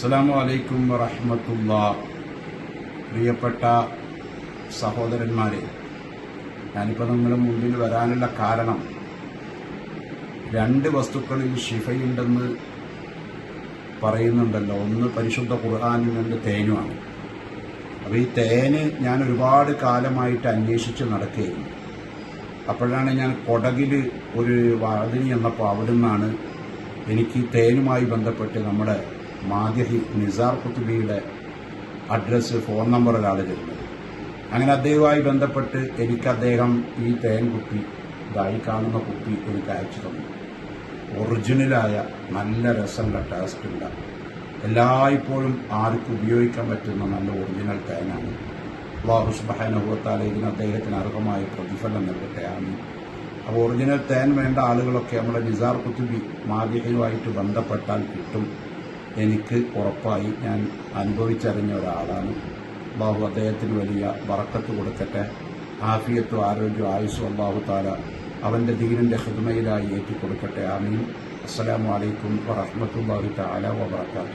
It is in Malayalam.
അസ്സലാമു അലൈക്കും വറഹമത്തുള്ള. പ്രിയപ്പെട്ട സഹോദരന്മാരെ ഞാനിപ്പോൾ നിങ്ങളുടെ മുമ്പിൽ വരാനുള്ള കാരണം രണ്ട് വസ്തുക്കളിൽ ഷിഫയുണ്ടെന്ന് പറയുന്നുണ്ടല്ലോ. ഒന്ന് പരിശുദ്ധ ഖുർആാനും രണ്ട് തേനുമാണ്. അപ്പോൾ ഈ തേന് ഞാൻ ഒരുപാട് കാലമായിട്ട് അന്വേഷിച്ച് നടക്കുകയായിരുന്നു. അപ്പോഴാണ് ഞാൻ കൊടകിൽ ഒരു വാതിനി എന്നപ്പോൾ അവിടെ നിന്നാണ് എനിക്ക് തേനുമായി ബന്ധപ്പെട്ട് നമ്മുടെ മാധ്യഹി നിസാർ കുത്തുബിയുടെ അഡ്രസ്സ് ഫോൺ നമ്പർ ഒരാൾ തരുന്നത്. അങ്ങനെ അദ്ദേഹവുമായി ബന്ധപ്പെട്ട് എനിക്ക് അദ്ദേഹം ഈ തേൻ കുപ്പി ഇതായി കാണുന്ന കുപ്പി എനിക്ക് അയച്ചു തന്നു. ഒറിജിനലായ നല്ല രസമുള്ള ടേസ്റ്റുള്ള എല്ലായ്പ്പോഴും ആർക്കും ഉപയോഗിക്കാൻ പറ്റുന്ന നല്ല ഒറിജിനൽ തേനാണ്. അള്ളാഹു സുബാനുഭവത്താൽ ഇതിന് അദ്ദേഹത്തിന് അർഹമായ പ്രതിഫലം നൽകട്ടെ ആണ് അപ്പോൾ ഒറിജിനൽ തേൻ വേണ്ട ആളുകളൊക്കെ നമ്മുടെ നിസാർ കുത്തുബി മാധ്യമവുമായിട്ട് ബന്ധപ്പെട്ടാൽ കിട്ടും. എനിക്ക് ഉറപ്പായി ഞാൻ അനുഭവിച്ചറിഞ്ഞ ഒരാളാണ്. ബാഹു അദ്ദേഹത്തിന് വലിയ വറക്കത്ത് കൊടുക്കട്ടെ. ആഫിയത്തും ആരോഗ്യവും ആയുസ്സും അള്ളാഹു താല അവന്റെ ദീനിന്റെ ഹൃദമയിലായി ഏറ്റിക്കൊടുക്കട്ടെ. ആമീൻ. അസ്സലാമു അലൈക്കും വറഹ്മത്തുള്ളാഹി തആല വബറകാതുഹു.